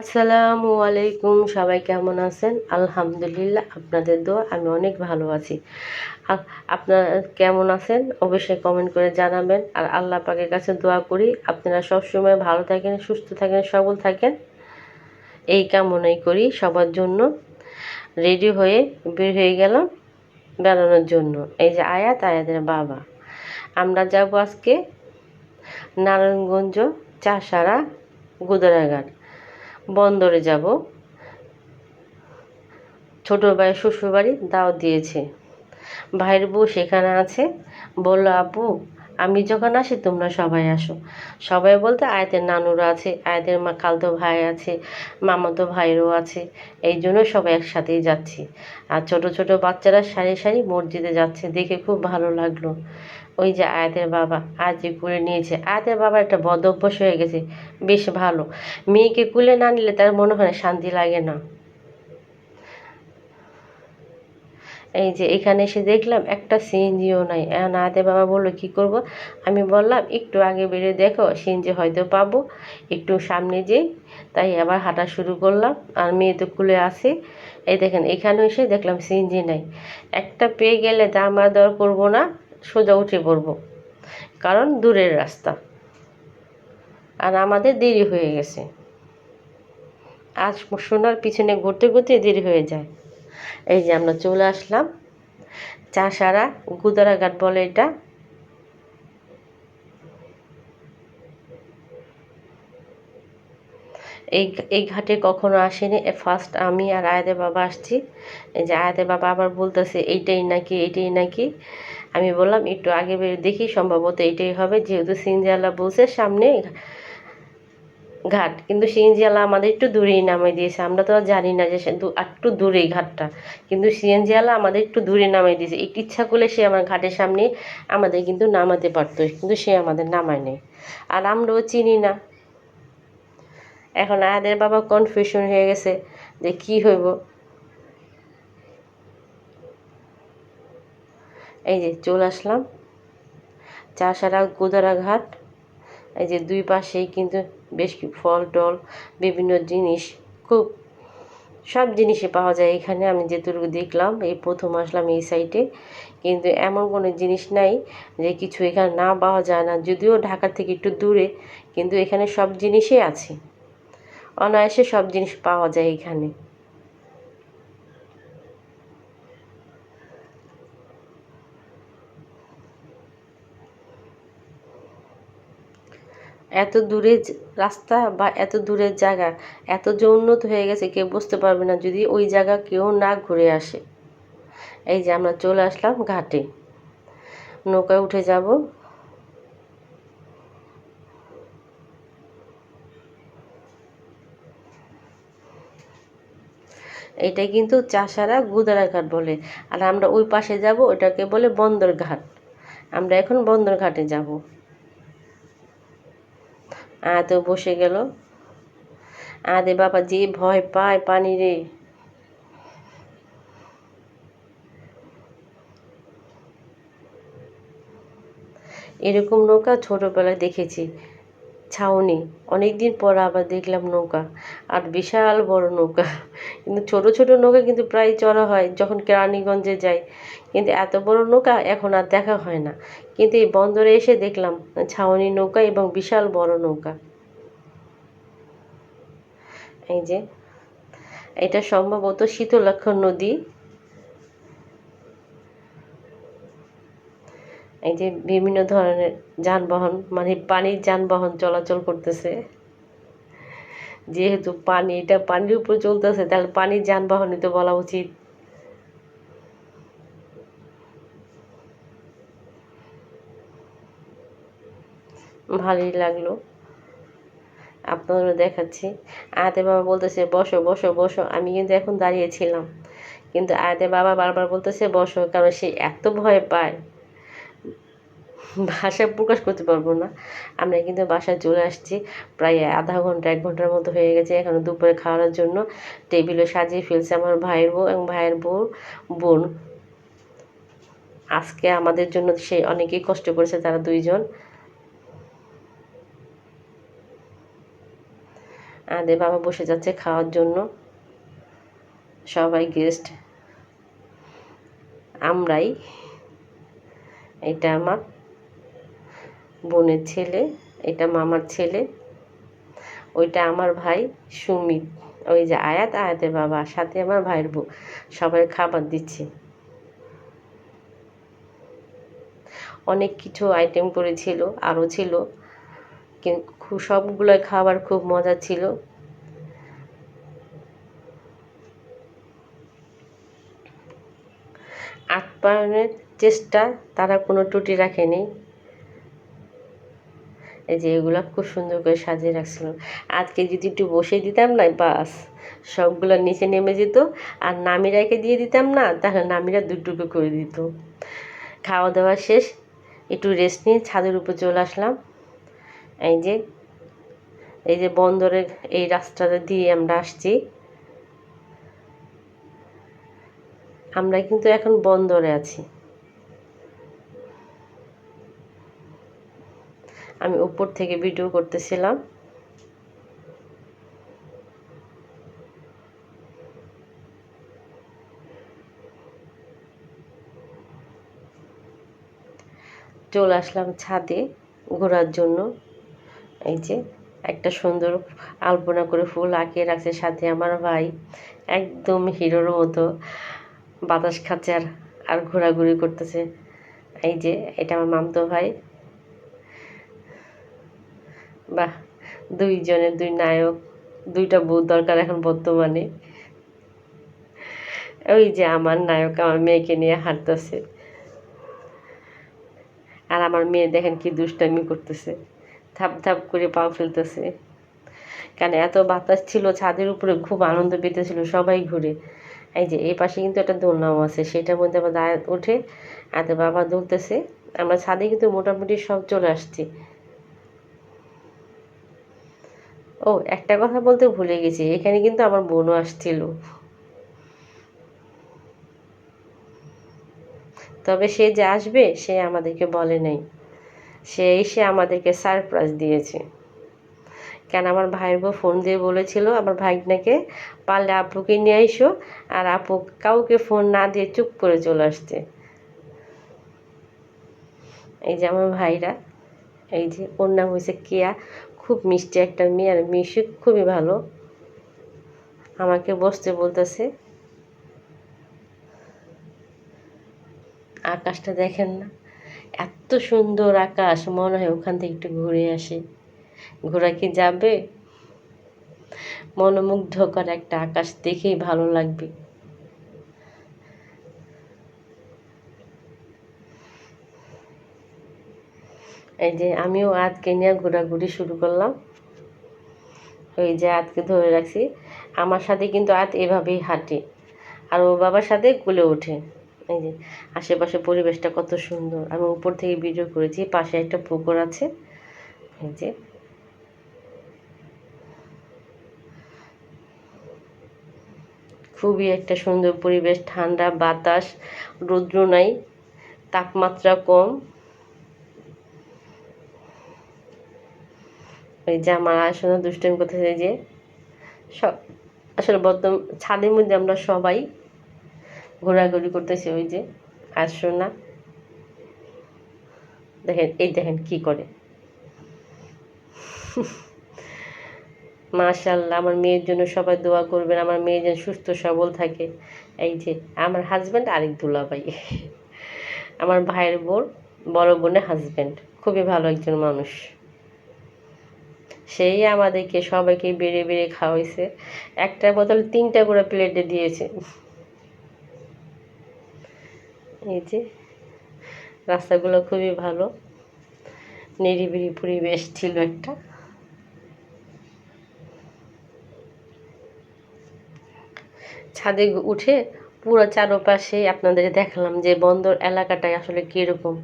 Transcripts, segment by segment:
আসসালামু আলাইকুম, সবাই কেমন আছেন? আলহামদুলিল্লাহ, আপনাদের দোয়া, আমি অনেক ভালো আছি। আপনারা কেমন আছেন? অবশ্যই কমেন্ট করে জানাবেন। আর আল্লাহ পাকের কাছে দোয়া করি, আপনারা সবসময় ভালো থাকেন, সুস্থ থাকেন, সবল থাকেন। এই কামনাই করি সবার জন্য। রেডি হয়ে বের হয়ে গেলাম বেড়ানোর জন্য। এই যে আয়াত, আয়াতের বাবা। আমরা যাব আজকে নারায়ণগঞ্জ, চাষারা, গুদারাঘাট। বন্দরে যাব। ছোট ভাই শ্বশুরবাড়ি দাও দিয়েছে। ভাইয়ের বউ সেখানে আছে। বলল আপু আমি যখন আসি, তোমরা সবাই আসো। সবাই বলতে, আয়াতের নানুরা আছে, আয়াতের মা খালতো ভাই আছে, মামাতো ভাইয়েরও আছে। এই জন্য সবাই একসাথেই যাচ্ছি। আর ছোট ছোট বাচ্চারা সারি সারি মসজিদে যাচ্ছে, দেখে খুব ভালো লাগল। ওই যে আয়াতের বাবা আয়াতে কুলে নিয়েছে। আয়াতের বাবা একটা বদ অভ্যাস হয়ে গেছে, বেশ ভালো। মেয়েকে কুলে না নিলে তার মনে হয় শান্তি লাগে না। এই যে এখানে এসে দেখলাম একটা সিএনজিও নাই। আয়াতের বাবা বলল, কি করব? আমি বললাম, একটু আগে বেরিয়ে দেখো, সিএনজি হয়তো পাবো। একটু সামনে যেই। তাই আবার হাঁটা শুরু করলাম। আর মেয়ে তো কুলে আসে এই দেখেন এখানে এসে দেখলাম সিএনজি নাই। একটা পেয়ে গেলে দাম দর করব না, সোজা উঠে পড়ব। কারণ দূরের রাস্তা। আর আমাদের দেরি হয়ে গেছে। আজ সোনার পিছনে ঘুরতে ঘুরতে দেরি হয়ে যায়। এই যে আমরা চলে আসলাম। চাষারা গুদারাঘাট বলে এটা। এই এই ঘাটে কখনো আসেনি। ফার্স্ট আমি আর আয়াদের বাবা আসছি। এই যে আয়াদের বাবা আবার বলতেছে, এইটাই নাকি এইটাই নাকি? আমি বললাম, একটু আগে দেখি, সম্ভবত এইটাই হবে। যেহেতু সিনজিয়ালা বলছে, সামনে ঘাট, কিন্তু সিএনজিওয়ালা আমাদের একটু দূরেই নামাই দিয়েছে। আমরা তো জানি না যে সে একটু দূরেই ঘাটটা। কিন্তু সিএনজিওয়ালা আমাদের একটু দূরে নামাই দিয়েছে। একটু ইচ্ছা করলে সে আমার ঘাটের সামনে আমাদের কিন্তু নামাতে পারতো, কিন্তু সে আমাদের নামায় নেই আর আমরাও চিনি না। এখন আয়াদের বাবা কনফিউশন হয়ে গেছে যে কি হইব। এই যে চলে আসলাম। চাষারা গোদারা ঘাট এই যে দুই পাশেই কিন্তু বেশ ফল, টল, বিভিন্ন জিনিস, খুব সব জিনিসই পাওয়া যায় এখানে। আমি যেটুকু দেখলাম, এই প্রথম আসলাম এই সাইটে কিন্তু এমন কোনো জিনিস নাই যে কিছু এখানে না পাওয়া যায় না। যদিও ঢাকা থেকে একটু দূরে, কিন্তু এখানে সব জিনিসই আছে। অনায়াসে সব জিনিস পাওয়া যায় এখানে। এত দূরে রাস্তা বা এত দূরের জায়গা, এত যে উন্নত হয়ে গেছে কেউ বুঝতে পারবে না যদি ওই জায়গা কেউ না ঘুরে আসে। এই যে আমরা চলে আসলাম ঘাটে। নৌকায় উঠে যাব। এটা কিন্তু চাষারা গুদারা ঘাট বলে। আর আমরা ওই পাশে যাব, ওটাকে বলে বন্দর ঘাট। আমরা এখন বন্দর ঘাটে যাব। আয়াতেও বসে গেল? আদে বাবা, যে ভয় পায় পানি রে। এরকম নৌকা ছোটবেলায় দেখেছি। ছাউনি, অনেকদিন পর আবার দেখলাম নৌকা। আর বিশাল বড় নৌকা। কিন্তু ছোট ছোট নৌকা কিন্তু প্রায় চড়া হয় যখন কেরানীগঞ্জে যাই। কিন্তু এত বড় নৌকা এখন আর দেখা হয় না। কিন্তু এই বন্দরে এসে দেখলাম, ছাউনি নৌকা এবং বিশাল বড় নৌকা। এই যে, এটা সম্ভবত শীতলক্ষ্য নদী। এই যে বিভিন্ন ধরনের যানবাহন মানে পানির যানবাহন চলাচল করতেছে। যেহেতু পানি, এটা পানির উপর চলতেছে, তাহলে পানির যানবাহনই তো বলা উচিত। ভালোই লাগল। আপনাদেরও দেখাচ্ছি। আয়াতে বাবা বলতেছে, বসো বসো বসো। আমি কিন্তু এখন দাঁড়িয়েছিলাম কিন্তু আয়াতে বাবা বারবার বলতেছে, বসো। কারণ সে এত ভয় পায়। ভাষায় প্রকাশ করতে পারব না। আমরা কিন্তু বাসায় চলে আসছি। প্রায় আধা ঘণ্টা, এক ঘণ্টার মতো হয়ে গেছে এখন দুপুরে খাওয়ানোর জন্য। টেবিলে সাজিয়ে ফেলছে আমার ভাইয়ের বউ এবং ভাইয়ের বউ, বোন। আজকে আমাদের জন্য সে অনেকেই কষ্ট করেছে, তারা দুইজন। আমাদের বাবা বসে যাচ্ছে খাওয়ার জন্য। সবাই গেস্ট আমরাই। এটা আমার বোনের ছেলে, এটা মামার ছেলে, ওইটা আমার ভাই সুমিত। ওই যে আয়াত, আয়াতের বাবা, সাথে আমার ভাইয়ের বউ, সবাই খাবার দিচ্ছে। অনেক কিছু আইটেম করেছিল আরও ছিল, কিন্তু সবগুলো খাবার খুব মজা ছিল। আপ্যায়নের চেষ্টা, তারা কোনো ত্রুটি রাখেনি। এই যে এগুলো খুব সুন্দর করে সাজিয়ে রাখছিল আজকে যদি একটু বসে দিতাম না, বাস, সবগুলো নিচে নেমে যেত। আর নামিরাকে দিয়ে দিতাম না, তাহলে নামিরা দুটুকু করে দিত। খাওয়া দাওয়া শেষ, একটু রেস্ট নিয়ে ছাদের উপর চলে আসলাম। এই যে এই যে বন্দরের এই রাস্তাটা দিয়ে আমরা আসছি। আমরা কিন্তু এখন বন্দরে আছি। আমি উপর থেকে ভিডিও করতেছিলাম। চলে আসলাম ছাদে ঘোরার জন্য। এই যে একটা সুন্দর আলপনা করে ফুল আঁকিয়ে রাখছে সাথে আমার ভাই। একদম হিরোর মতো বাতাস খাচ্ছে আর আর ঘোরাঘুরি করতেছে। এই যে, এটা আমার মামতো ভাই। বাহ, দুইজনের দুই নায়ক, দুইটা বউ দরকার এখন বর্তমানে। ওই যে আমার নায়ক আমার মেয়েকে নিয়ে হাঁটতেছে। আর আমার মেয়ে দেখেন কি দুষ্টামি করতেছে। থাপ থাপ করে পা ফেলতেছে। কারণ এত বাতাস ছিল, ছাদের উপরে খুব আনন্দ পেতেছিল সবাই ঘুরে। এই যে এই পাশে কিন্তু একটা দোলনাও আছে, সেটার মধ্যে আবার দাঁড় উঠে এত বাবা দুলতেছে। আমরা ছাদে কিন্তু মোটামুটি সব চলে আসছি। ও, একটা কথা বলতে ভুলে গেছি, এখানে কিন্তু আমার বোনও আসছিল। তবে সে যে আসবে, সে আমাদেরকে বলে নাই। সে এসে আমাদেরকে সারপ্রাইজ দিয়েছে। কেন আমার ভাইয়ের বউ ফোন দিয়ে বলেছিল, আমার ভাইনাকে পারলে আপুকে নিয়ে আইসো, আর আপু কাউকে ফোন না দিয়ে চুপ করে চলে আসতে এই যে আমার ভাইরা, এই যে ওর নাম হয়েছে কেয়া খুব মিষ্টি একটা মেয়ে, আর মিশুক খুবই ভালো। আমাকে বসতে বলতেছে। আকাশটা দেখেন না, এত সুন্দর আকাশ, মনে হয় ওখান থেকে একটু ঘুরে আসে। ঘোরা কি যাবে? মনোমুগ্ধকর একটা আকাশ দেখেই ভালো লাগবে। এই যে আমিও আজকে নিয়ে ঘোরাঘুরি শুরু করলাম। ওই যে আজকে ধরে রাখছি, আমার সাথে কিন্তু আজ এভাবেই হাঁটে আর ও বাবার সাথে গুলে ওঠে। এই যে আশেপাশে পরিবেশটা কত সুন্দর। আমি উপর থেকে ভিডিও করেছি, পাশে একটা পুকুর আছে। এই যে। খুবই একটা সুন্দর পরিবেশ, ঠান্ডা বাতাস, রৌদ্র নাই, তাপমাত্রা কম। ওই যে আমার আসলে দুষ্টামি করতেছে যে সব আসলে বর্তমান ছাদের মধ্যে আমরা সবাই ঘোরাঘুরি করতেছি ওই যে আসো না দেখেন, এই দেখেন কি করে। মাশাল্লাহ আমার মেয়ের জন্য সবাই দোয়া করবেন, আমার মেয়ে যেন সুস্থ, সবল থাকে। এই যে আমার হাজব্যান্ড আরেক দুলাভাই। আমার ভাইয়ের বোন, বড় বোনের হাজব্যান্ড খুবই ভালো একজন মানুষ। সেই আমাদেরকে সবাইকে বেড়ে বেড়ে খাওয়াইছে। একটা বোতল তিনটা করে প্লেটে দিয়েছে। এই যে, রাস্তাগুলো খুবই ভালো। নিরিবিলি পরিবেশ ছিল একটা। ছাদে উঠে পুরো চারপাশে আপনাদের দেখালাম যে বন্দর এলাকাটায় আসলে কীরকম।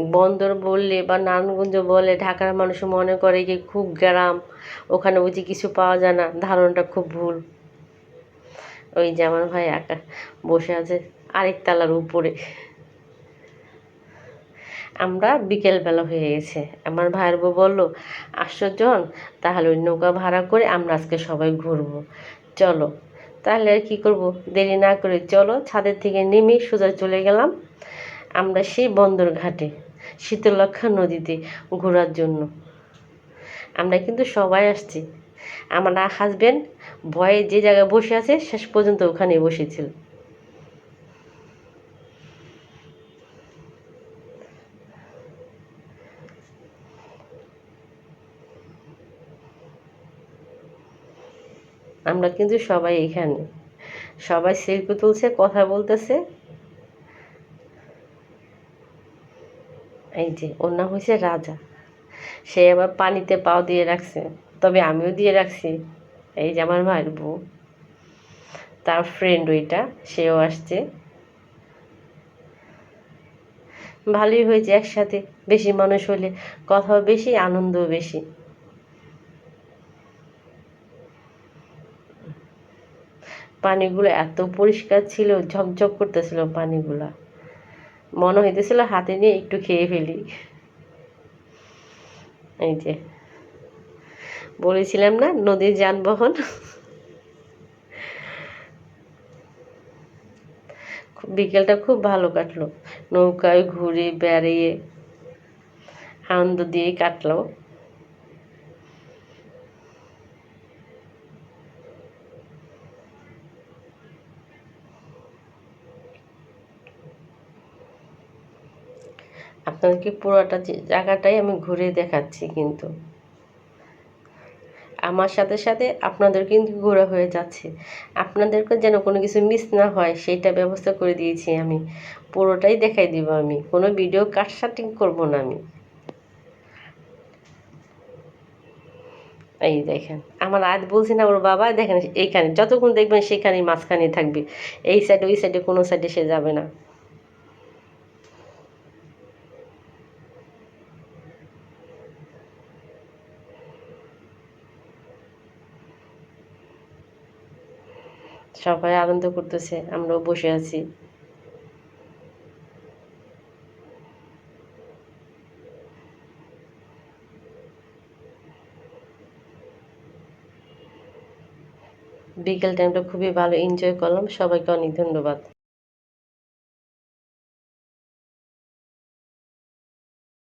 বন্দর বললে বা নারায়ণগঞ্জ বলে, ঢাকার মানুষ মনে করে যে খুব গ্রাম, ওখানে বুঝি কিছু পাওয়া যায় না। ধারণাটা খুব ভুল। ওই যে আমার ভাই একা বসে আছে আরেক তালার উপরে। আমরা বিকেলবেলা হয়ে গেছে। আমার ভাইয়ের বউ বলল, আসছো জন, তাহলে ওই নৌকা ভাড়া করে আমরা আজকে সবাই ঘুরবো। চলো। তাহলে আর কী করব? দেরি না করে চলো, ছাদের থেকে নেমে সোজা চলে গেলাম। আমরা সেই বন্দর ঘাটে। শীতলক্ষা নদীতে ঘোরার জন্য। আমরা কিন্তু সবাই আসছি। আমার হাজব্যান্ড ভয়ে যে জায়গায় বসে আছে, শেষ পর্যন্ত ওখানে বসেছিল। আমরা কিন্তু সবাই এখানে। সবাই সেলফি তুলছে, কথা বলতেছে। এই যে, ওর নাম হয়েছে রাজা। সে আবার পানিতে পাও দিয়ে রাখছে। তবে আমিও দিয়ে রাখছি। এই যে আমার ভাইয়ের বউ। তার ফ্রেন্ড ওইটা, সেও আসছে। ভালোই হয়েছে একসাথে। বেশি মানুষ হলে কথাও বেশি, আনন্দও বেশি। পানিগুলো এত পরিষ্কার ছিল, ঝকঝক করতেছিল পানিগুলা। মনে হইতেছিল হাতে নিয়ে একটু খেয়ে ফেলি। এই যে। বলেছিলাম না, নদীর যানবাহন। বিকেলটা খুব ভালো কাটলো। নৌকায় ঘুরে বেড়িয়ে আনন্দ দিয়ে কাটলো। আপনাদেরকে পুরোটা জায়গাটাই আমি ঘুরে দেখাচ্ছি কিন্তু। আমার সাথে সাথে আপনাদের কিন্তু ঘোরা হয়ে যাচ্ছে। আপনাদেরকে যেন কোনো কিছু মিস না হয়, সেইটা ব্যবস্থা করে দিয়েছি আমি। পুরোটাই দেখাই দিব আমি। কোনো ভিডিও কাটসাটিং করব না আমি। এই দেখেন, আমার আজ বলছি না ওর বাবা, দেখেন এইখানে, যতক্ষণ দেখবেন সেখানেই মাঝখানে থাকবে। এই সাইডে ওই সাইডে কোনো সাইডে সে যাবে না। সবাই আনন্দ করতেছে, আমরাও বসে আছি। বিকেল টাইমটা খুবই ভালো এনজয় করলাম, সবাইকে অনেক ধন্যবাদ।